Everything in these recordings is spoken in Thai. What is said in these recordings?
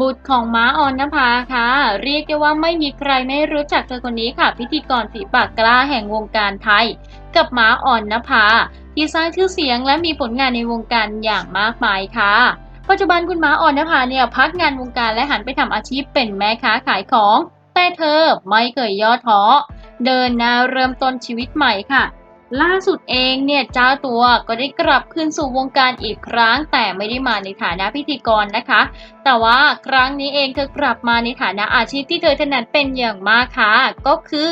บุตรของม้าออนนภาค่ะ เรียกได้ว่าไม่มีใครไม่รู้จักเธอคนนี้ค่ะ พิธีกรฝีปากกล้าแห่งวงการไทย กับม้าอ่อนนภา ที่สร้างชื่อเสียงและมีผลงานในวงการอย่างมากมายค่ะ ปัจจุบันคุณม้าอ่อนนภาเนี่ยพักงานวงการและหันไปทำอาชีพเป็นแม่ค้าขายของ แต่เธอไม่เคยย่อท้อเดินหน้าเริ่มต้นชีวิตใหม่ค่ะ ล่าสุดเองเนี่ยเจ้าตัวก็ได้กลับคืนสู่วงการอีกครั้ง แต่ไม่ได้มาในฐานะพิธีกรนะคะ แต่ว่าครั้งนี้เองเธอกลับมาในฐานะอาชีพที่เธอถนัดเป็นอย่างมากค่ะ ก็คือ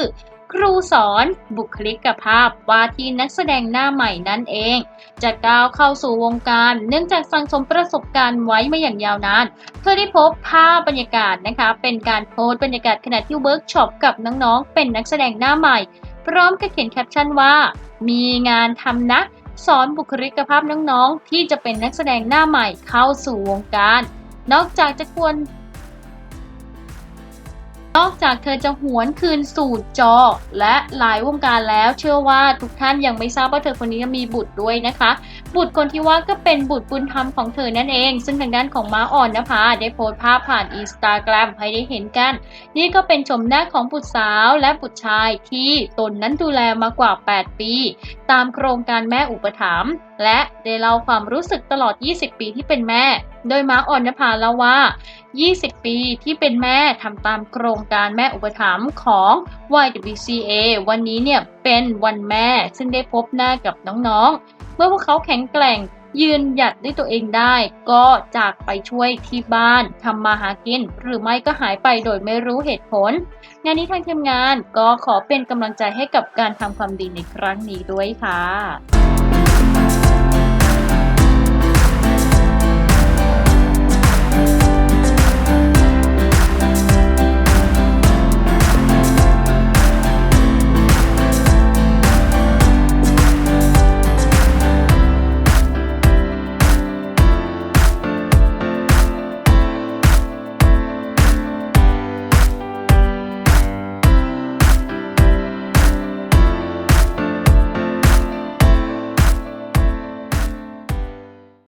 ครูสอนบุคลิกภาพว่าที่นักแสดงหน้าใหม่นั่นเอง จะก้าวเข้าสู่วงการ เนื่องจากสังสมประสบการณ์ไว้มาอย่างยาวนานเธอได้พบภาพบรรยากาศนะคะ เป็นการโพสต์บรรยากาศขณะที่เวิร์กช็อปกับน้องๆเป็นนักแสดงหน้าใหม่ พร้อมกับเขียนแคปชั่นว่า มีงานทำนะ สอนบุคลิกภาพน้องๆ ที่จะเป็นนักแสดงหน้าใหม่เข้าสู่วงการ นอกจากจะควร นอกจากเธอจะหวนคืนสู่จอ และหลายวงการแล้วเชื่อว่าทุกท่านยังไม่ทราบว่าเธอคนนี้มีบุตรด้วยนะคะ บุตรคนที่ว่าก็เป็นบุตรบุญธรรมของเธอนั่นเอง ซึ่งทางด้านของม้าอ่อนนภาได้โพสต์ภาพผ่านอินสตาแกรมให้ได้เห็นกัน นี่ก็เป็นชมหน้าของบุตรสาวและบุตรชายที่ตนนั้นดูแลมากว่า 8 ปี ตามโครงการแม่อุปถัมภ์และได้เล่าความรู้สึกตลอด 20 ปีที่เป็นแม่ โดยม้าอ่อนนภาเล่าว่า 20 ปีที่เป็นแม่ทำตามโครงการแม่อุปถัมภ์ของ YWCA วันนี้เนี่ยเป็นวันแม่ซึ่งได้พบหน้ากับน้องๆ เมื่อพวกเขาแข็งแกร่งยืนหยัดด้วยตัวเองได้ ก็จากไปช่วยที่บ้านทำมาหากิน หรือไม่ก็หายไปโดยไม่รู้เหตุผล งานนี้ทางทีมงานก็ขอเป็นกำลังใจให้กับการทำความดีในครั้งนี้ด้วยค่ะ